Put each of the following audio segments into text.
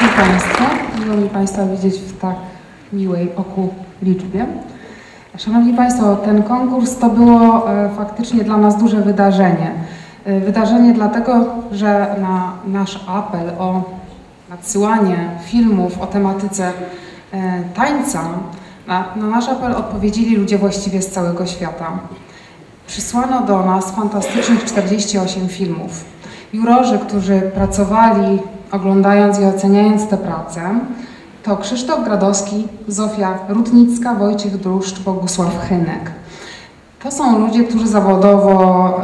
wieczór Państwu. Miło mi Państwa widzieć w tak miłej oku liczbie. Szanowni Państwo, ten konkurs to było e, faktycznie dla nas duże wydarzenie. E, Wydarzenie dlatego, że na nasz apel o nadsyłanie filmów o tematyce e, tańca, na, na nasz apel odpowiedzieli ludzie właściwie z całego świata. Przysłano do nas fantastycznych 48 filmów. Jurorzy, którzy pracowali oglądając i oceniając tę pracę, to Krzysztof Gradowski, Zofia Rutnicka, Wojciech Druszcz, Bogusław Chynek. To są ludzie, którzy zawodowo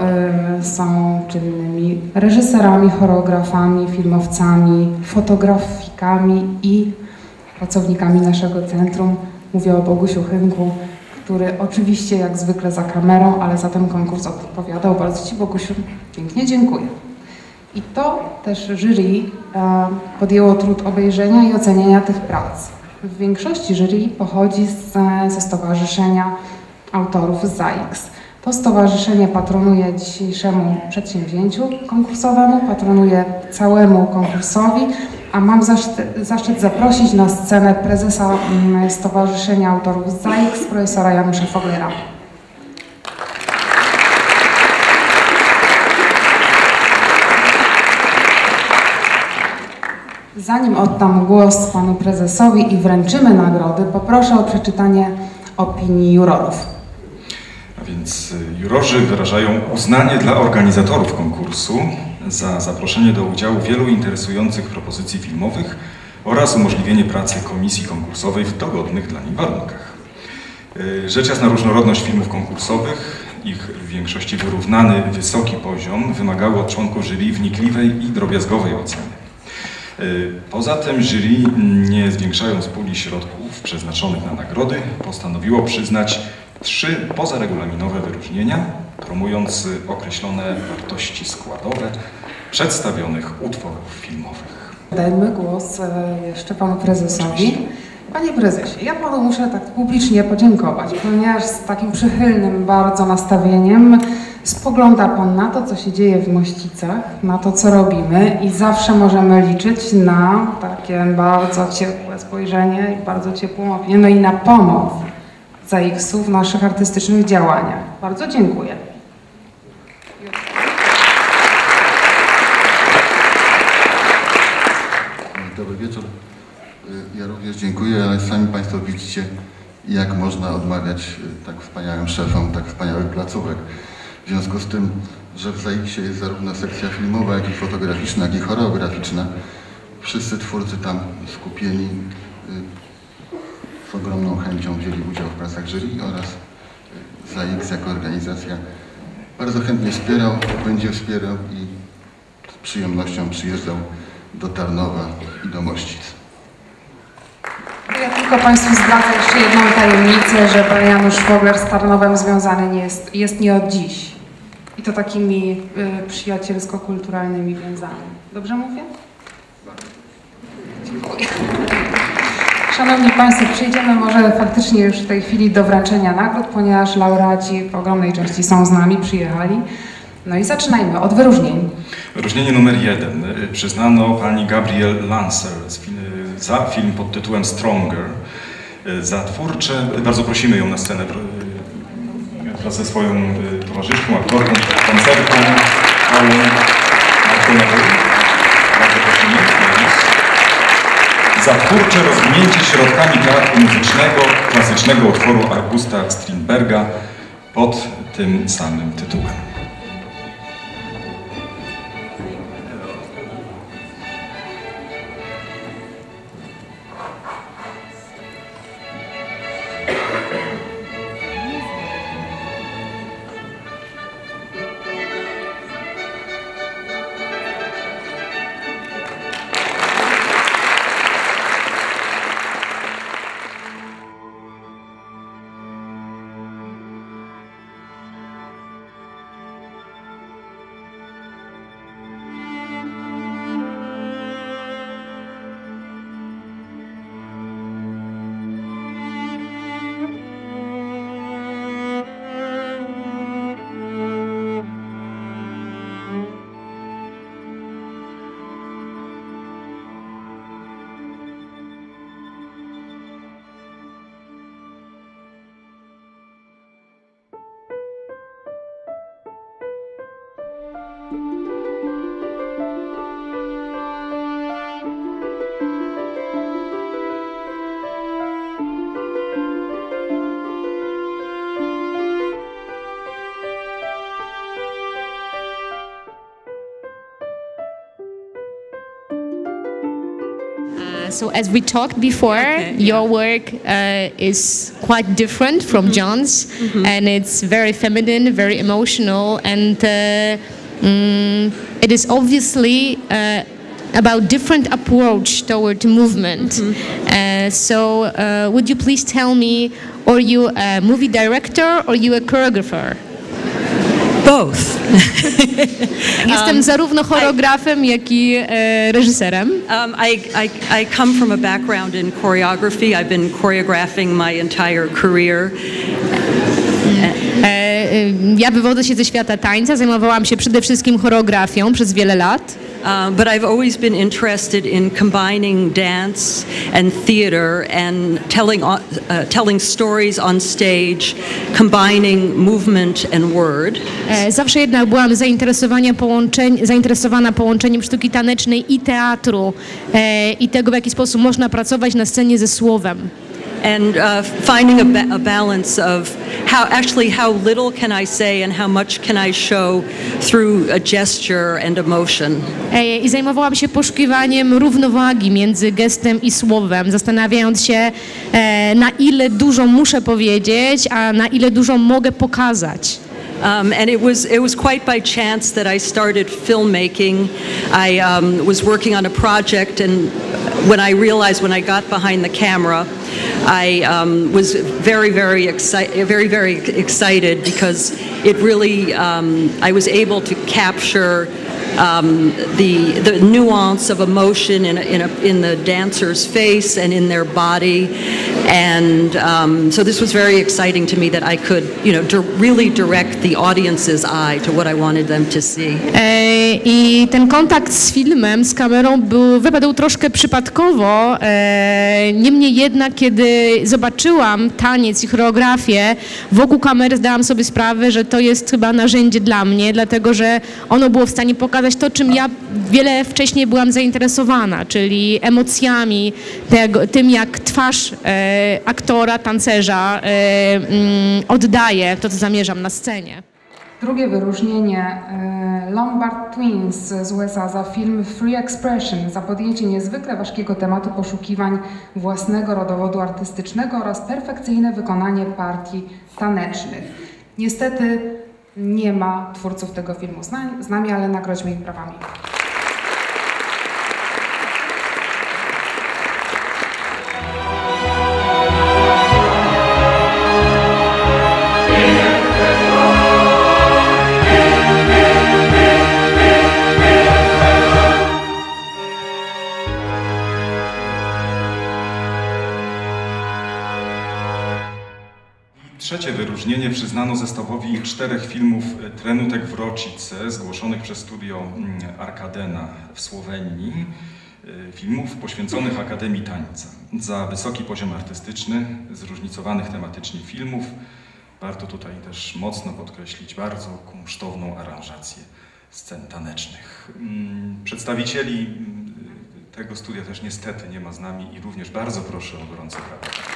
y, są czynnymi reżyserami, choreografami, filmowcami, fotografikami i pracownikami naszego centrum. Mówię o Bogusiu Chynku, który oczywiście jak zwykle za kamerą, ale za ten konkurs odpowiadał. Bardzo Ci Bogusiu pięknie dziękuję. I to też jury e, podjęło trud obejrzenia i oceniania tych prac. W większości jury pochodzi z, ze Stowarzyszenia Autorów ZAIX. To stowarzyszenie patronuje dzisiejszemu przedsięwzięciu konkursowemu, patronuje całemu konkursowi, a mam zaszczyt, zaszczyt zaprosić na scenę prezesa mm, Stowarzyszenia Autorów ZAIX, profesora Janusza Foglera. Zanim oddam głos panu prezesowi i wręczymy nagrody, poproszę o przeczytanie opinii jurorów. A więc y, jurorzy wyrażają uznanie dla organizatorów konkursu za zaproszenie do udziału wielu interesujących propozycji filmowych oraz umożliwienie pracy komisji konkursowej w dogodnych dla nich warunkach. Y, Rzecz jasna różnorodność filmów konkursowych, ich w większości wyrównany wysoki poziom wymagały od członków jury wnikliwej i drobiazgowej oceny. Y, Poza tym jury, nie zwiększając puli środków przeznaczonych na nagrody, postanowiło przyznać trzy pozaregulaminowe wyróżnienia, promując określone wartości składowe przedstawionych utworów filmowych. Dajmy głos e, jeszcze panu prezesowi. Panie prezesie, ja panu muszę tak publicznie podziękować, ponieważ z takim przychylnym bardzo nastawieniem spogląda pan na to, co się dzieje w Mościcach, na to, co robimy i zawsze możemy liczyć na takie bardzo ciepłe spojrzenie i bardzo ciepłą opinię, no i na pomoc ZAX-u w naszych artystycznych działaniach. Bardzo dziękuję. Dobry wieczór. Ja również dziękuję, ale sami Państwo widzicie, jak można odmawiać tak wspaniałym szefom, tak wspaniałych placówek. W związku z tym, że w ZAIKS-ie jest zarówno sekcja filmowa, jak i fotograficzna, jak i choreograficzna, wszyscy twórcy tam skupieni y, z ogromną chęcią wzięli udział w pracach jury oraz y, ZAIKS jako organizacja bardzo chętnie wspierał, będzie wspierał i z przyjemnością przyjeżdżał do Tarnowa i do Mościc. Ja tylko Państwu zdradzę jeszcze jedną tajemnicę, że pan Janusz Fogler z Tarnowem związany nie jest, jest nie od dziś. I to takimi y, przyjacielsko-kulturalnymi więzami. Dobrze mówię? Dziękuję. Szanowni Państwo, przejdziemy może faktycznie już w tej chwili do wręczenia nagród, ponieważ laureaci w ogromnej części są z nami, przyjechali. No i zaczynajmy od wyróżnień. Wyróżnienie numer jeden y, przyznano pani Gabrielle Lancer z fil- y, za film pod tytułem Stronger. Y, Za twórcze, bardzo prosimy ją na scenę y, wraz ze swoją y, towarzyszką, aktorką, tancerką, Paulą. Bardzo prosimy. Za twórcze rozwinięcie środkami teatru muzycznego klasycznego utworu Augusta Strindberga pod tym samym tytułem. So as we talked before, Okay, your work uh, is quite different from John's, and it's very feminine, very emotional, and uh, mm, it is obviously uh, about different approach toward movement. Uh, so uh, would you please tell me, are you a movie director or you a choreographer? Both. Jestem zarówno choreografem, jak i e, reżyserem. Um, I, I, I come from a background in choreography. I've been choreographing my entire career. E, e, ja wywodzę się ze świata tańca, zajmowałam się przede wszystkim choreografią przez wiele lat. Uh, but I've always been interested in combining dance and theater and telling, uh, telling stories on stage, combining movement and word. E, zawsze jednak byłam połączeń, zainteresowana połączeniem sztuki tanecznej i teatru e, i tego, w jaki sposób można pracować na scenie ze słowem. And uh, finding a, ba- a balance of how actually how little can I say and how much can I show through a gesture and emotion. I zajmowałam się poszukiwaniem równowagi między gestem i słowem, zastanawiając się, e, na ile dużo muszę powiedzieć, a na ile dużo mogę pokazać. Um, and it was it was quite by chance that I started filmmaking. I um, was working on a project, and when I realized when I got behind the camera, I um, was very very excited, very very excited because it really um, I was able to capture. Um, the the nuance of emotion in a, in, a, in the dancer's face and in their body, and um, so this was very exciting to me that I could you know di- really direct the audience's eye to what I wanted them to see. E, I ten kontakt z filmem, z kamerą był, wypadł troszkę przypadkowo. E, niemniej jednak, kiedy zobaczyłam taniec i choreografię wokół kamery, zdałam sobie sprawę, że to jest chyba narzędzie dla mnie, dlatego że ono było w stanie pokazać to, czym ja wiele wcześniej byłam zainteresowana, czyli emocjami, tego, tym jak twarz e, aktora, tancerza e, mm, oddaje to, co zamierzam na scenie. Drugie wyróżnienie e, Lombard Twins z USA za film Free Expression, za podjęcie niezwykle ważkiego tematu poszukiwań własnego rodowodu artystycznego oraz perfekcyjne wykonanie partii tanecznych. Niestety nie ma twórców tego filmu z nami ale nagrodźmy ich prawami. Trzecie wyróżnienie przyznano zestawowi czterech filmów Trenutek w Ročice, zgłoszonych przez studio mm, Arkadena w Słowenii. Y, Filmów poświęconych Akademii Tańca. Za wysoki poziom artystyczny, zróżnicowanych tematycznie filmów, warto tutaj też mocno podkreślić bardzo kunsztowną aranżację scen tanecznych. Mm, Przedstawicieli mm, tego studia też niestety nie ma z nami i również bardzo proszę o gorące brawa.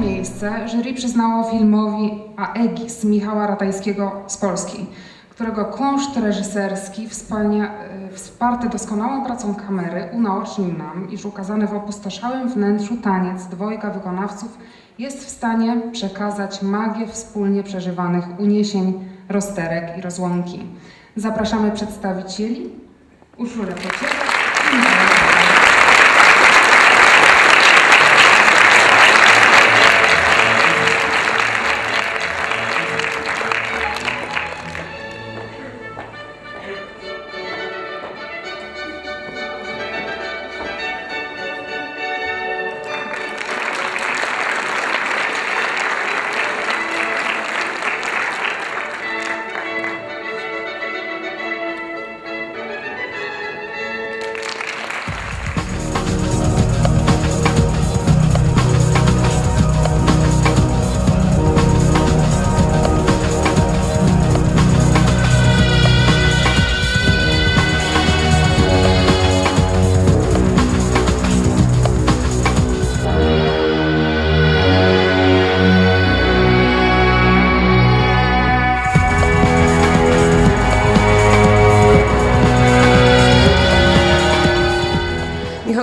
Miejsce jury przyznało filmowi Aegis Michała Ratajskiego z Polski, którego kunszt reżyserski wspania- e, wsparty doskonałą pracą kamery unaocznił nam, iż ukazany w opustoszałym wnętrzu taniec dwojga wykonawców jest w stanie przekazać magię wspólnie przeżywanych uniesień, rozterek i rozłąki. Zapraszamy przedstawicieli Urszulę Pociechę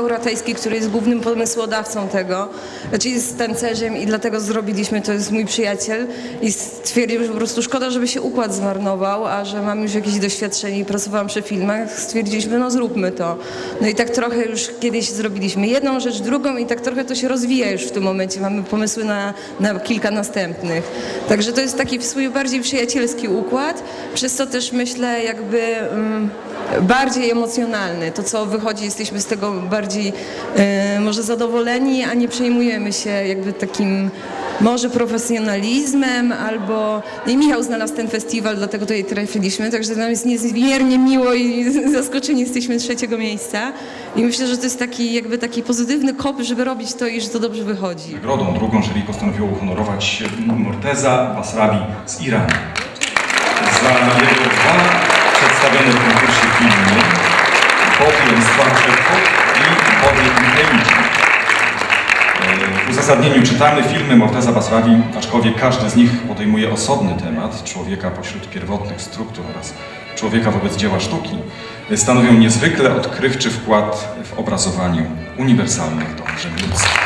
Kwiatkowski, który jest głównym pomysłodawcą tego, znaczy jest tancerzem i dlatego zrobiliśmy, to jest mój przyjaciel i stwierdził, że po prostu szkoda, żeby się układ zmarnował, a że mam już jakieś doświadczenie i pracowałam przy filmach, stwierdziliśmy, no zróbmy to. No i tak trochę już kiedyś zrobiliśmy jedną rzecz, drugą i tak trochę to się rozwija już w tym momencie. Mamy pomysły na, na kilka następnych. Także to jest taki swój bardziej przyjacielski układ, przez co też myślę jakby mm, bardziej emocjonalny. To co wychodzi, jesteśmy z tego bardziej e, może zadowoleni, a nie przejmujemy się jakby takim może profesjonalizmem albo... I Michał znalazł ten festiwal, dlatego tutaj trafiliśmy, także nam jest niezmiernie miło i zaskoczeni jesteśmy trzeciego miejsca. I myślę, że to jest taki jakby taki pozytywny kop, żeby robić to i że to dobrze wychodzi. Nagrodą drugą jury postanowiło uhonorować Morteza Basrawi z Iranu za jego dwa przedstawione w konkursie filmy Body Structure Intelligence. W uzasadnieniu czytamy filmy Morteza Basrawi, aczkolwiek każdy z nich podejmuje osobny temat człowieka pośród pierwotnych struktur oraz człowieka wobec dzieła sztuki, stanowią niezwykle odkrywczy wkład w obrazowaniu uniwersalnych dążeń ludzkich.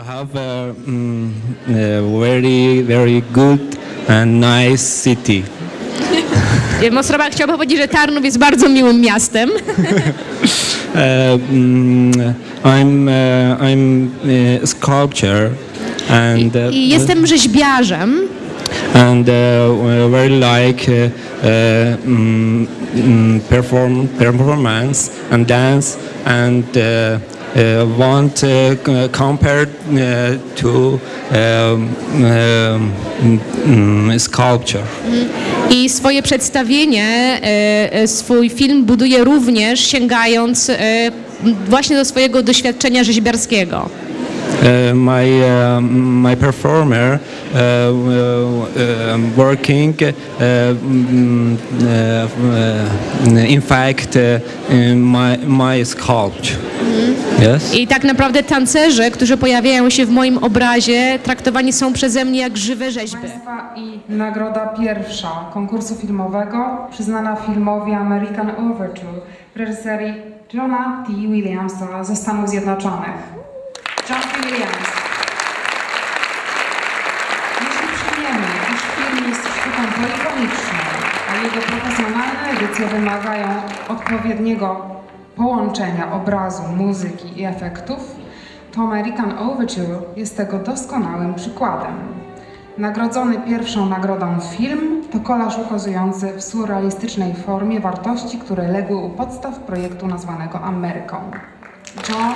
You have a, mm, a very, very good and nice city. Mosrowa chciałbym powiedzieć, że Tarnów jest bardzo miłym miastem. Uh, mm, I'm, uh, I'm a sculptor and, uh, I jestem rzeźbiarzem. and uh, very like uh, mm, perform, performance and dance and uh, want to c- compare uh, to um, um, mm, sculpture. I swoje przedstawienie, e, e, swój film buduje również sięgając e, właśnie do swojego doświadczenia rzeźbiarskiego. My uh, my performer uh, uh, um, working in fact uh, in my my sculpture. Yes. I tak naprawdę tancerze, którzy pojawiają się w moim obrazie, traktowani są przeze mnie jak żywe rzeźby. Państwa i nagroda pierwsza konkursu filmowego przyznana filmowi American Overture w reżyserii Johna T. Williamsa ze Stanów Zjednoczonych. John T. Williams. Jeśli przyjmiemy, iż film jest sztuką polifoniczną, a jego edycje wymagają odpowiedniego połączenia obrazu, muzyki i efektów, to American Overture jest tego doskonałym przykładem. Nagrodzony pierwszą nagrodą film to kolaż ukazujący w surrealistycznej formie wartości, które legły u podstaw projektu nazwanego Ameryką. John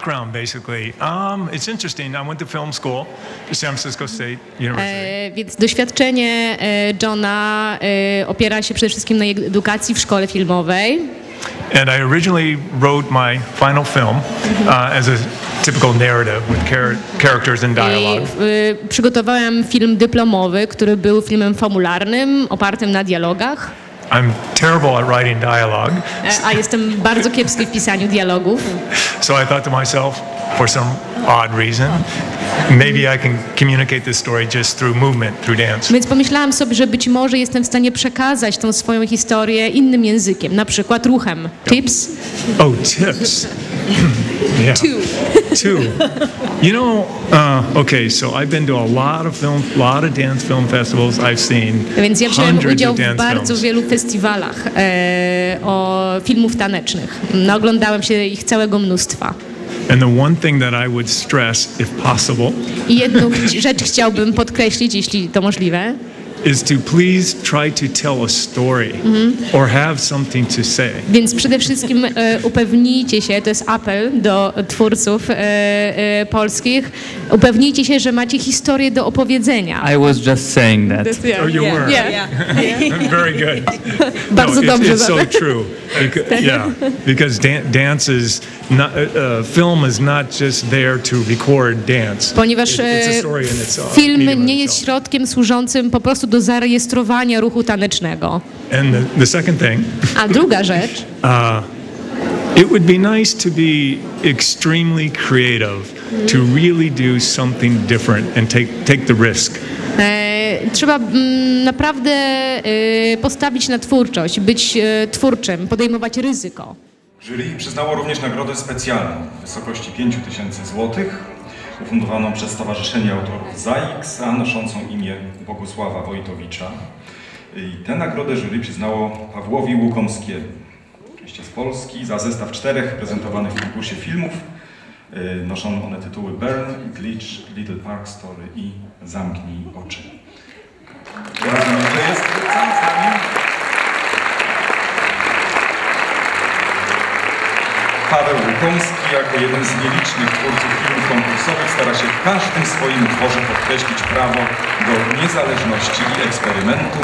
background, basically. Um, it's interesting. I went to film school at San Francisco State University. E, więc doświadczenie e, Johna e, opiera się przede wszystkim na edukacji w szkole filmowej. And I originally wrote my final film uh, as a typical narrative with char- characters and I dialogue. e, przygotowałem film dyplomowy, który był filmem fabularnym, opartym na dialogach. I'm terrible at writing dialogue, E, a jestem bardzo kiepski w pisaniu dialogów. so I thought to myself, for some odd reason, maybe I can communicate this story just through movement, through dance. Więc pomyślałam sobie, że być może jestem w stanie przekazać tą swoją historię innym językiem, na przykład ruchem. Tips? Oh, tips. yeah. Two. Two. You know, uh, okay, so I've been to a lot of film, lot of dance film festivals. I've seen Więc ja wziąłem udział w bardzo films. wielu festiwalach e, o filmów tanecznych. No, oglądałem się ich całego mnóstwa. And the one thing that I would stress, if possible, I jedną rzecz chciałbym podkreślić, jeśli to możliwe, is to please try to tell a story or have something to say. Więc przede wszystkim e, upewnijcie się, to jest apel do twórców e, e, polskich, upewnijcie się, że macie historię do opowiedzenia. I was just saying that. Oh, you were. Yeah. Very good. Bardzo no, dobrze. It's, it's so true. Beca- yeah, because dan- dance is not, uh, uh, film is not just there to record dance. Ponieważ It- itself. film nie jest środkiem służącym po prostu do zarejestrowania ruchu tanecznego. And the, the second thing, A druga rzecz, it would be nice to be extremely creative, to really do something different and take take the risk. e, trzeba mm, naprawdę e, postawić na twórczość, być e, twórczym, podejmować ryzyko. Jury przyznało również nagrodę specjalną w wysokości 5 tysięcy złotych, ufundowaną przez Stowarzyszenie Autorów ZAIX, a noszącą imię Bogusława Wojtowicza. I tę nagrodę jury przyznało Pawłowi Łukomskiemu, oczywiście z Polski, za zestaw czterech prezentowanych w konkursie filmów. Y, Noszą one tytuły Burn, Glitch, Little Park Story i Zamknij oczy. Ja rozumiem, że jest tam z nami. Paweł Łukomski jako jeden z nielicznych twórców filmów konkursowych stara się w każdym swoim utworze podkreślić prawo do niezależności i eksperymentu,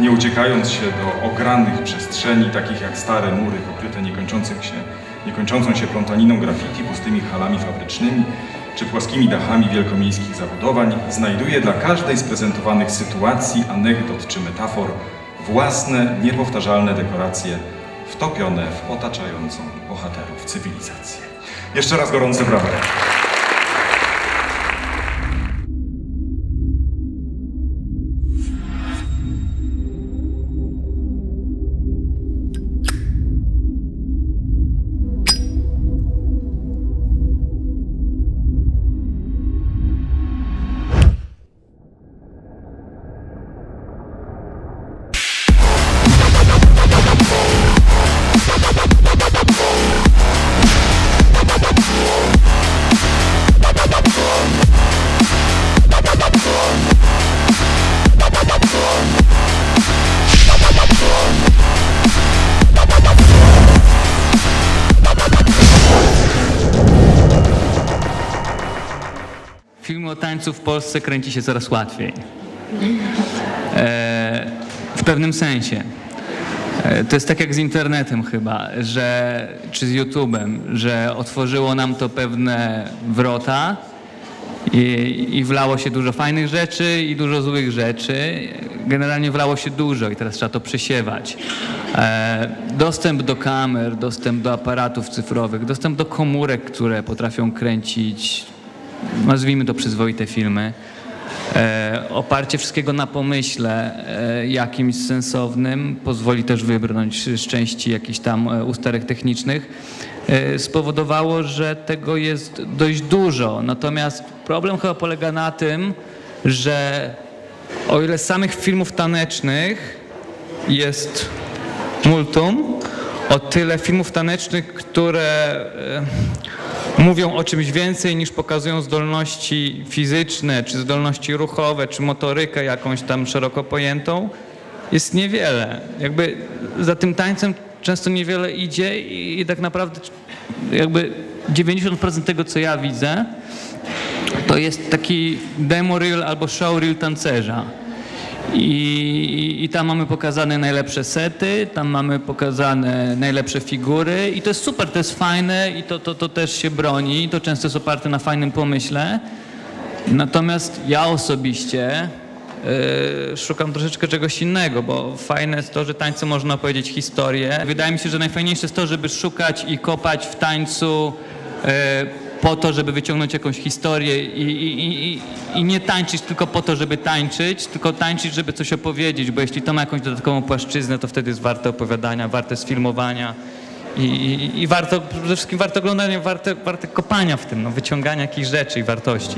nie uciekając się do ogranych przestrzeni, takich jak stare mury pokryte niekończących się, niekończącą się plątaniną graffiti, pustymi halami fabrycznymi czy płaskimi dachami wielkomiejskich zabudowań, znajduje dla każdej z prezentowanych sytuacji, anegdot czy metafor własne, niepowtarzalne dekoracje wtopione w otaczającą bohaterów cywilizację. Jeszcze raz gorące brawa. W Polsce kręci się coraz łatwiej. E, w pewnym sensie. E, to jest tak jak z internetem chyba, że, czy z YouTube'em, że otworzyło nam to pewne wrota i, i wlało się dużo fajnych rzeczy i dużo złych rzeczy. Generalnie wlało się dużo i teraz trzeba to przesiewać. E, dostęp do kamer, dostęp do aparatów cyfrowych, dostęp do komórek, które potrafią kręcić nazwijmy to przyzwoite filmy. E, oparcie wszystkiego na pomyśle e, jakimś sensownym pozwoli też wybrnąć z części jakichś tam e, usterek technicznych. E, spowodowało, że tego jest dość dużo. Natomiast problem chyba polega na tym, że o ile samych filmów tanecznych jest multum, o tyle filmów tanecznych, które e, mówią o czymś więcej niż pokazują zdolności fizyczne, czy zdolności ruchowe, czy motorykę jakąś tam szeroko pojętą, jest niewiele. Jakby za tym tańcem często niewiele idzie i, i tak naprawdę jakby 90% tego, co ja widzę, to jest taki demo reel albo show reel tancerza. I, I tam mamy pokazane najlepsze sety, tam mamy pokazane najlepsze figury i to jest super, to jest fajne i to, to, to też się broni, to często jest oparte na fajnym pomyśle. Natomiast ja osobiście yy, szukam troszeczkę czegoś innego, bo fajne jest to, że tańce można opowiedzieć historię. Wydaje mi się, że najfajniejsze jest to, żeby szukać i kopać w tańcu yy, po to, żeby wyciągnąć jakąś historię i, i, i, i nie tańczyć tylko po to, żeby tańczyć, tylko tańczyć, żeby coś opowiedzieć, bo jeśli to ma jakąś dodatkową płaszczyznę, to wtedy jest warte opowiadania, warte sfilmowania. I, warto, przede wszystkim warto oglądania, warte, warte kopania w tym, no, wyciągania jakichś rzeczy i wartości.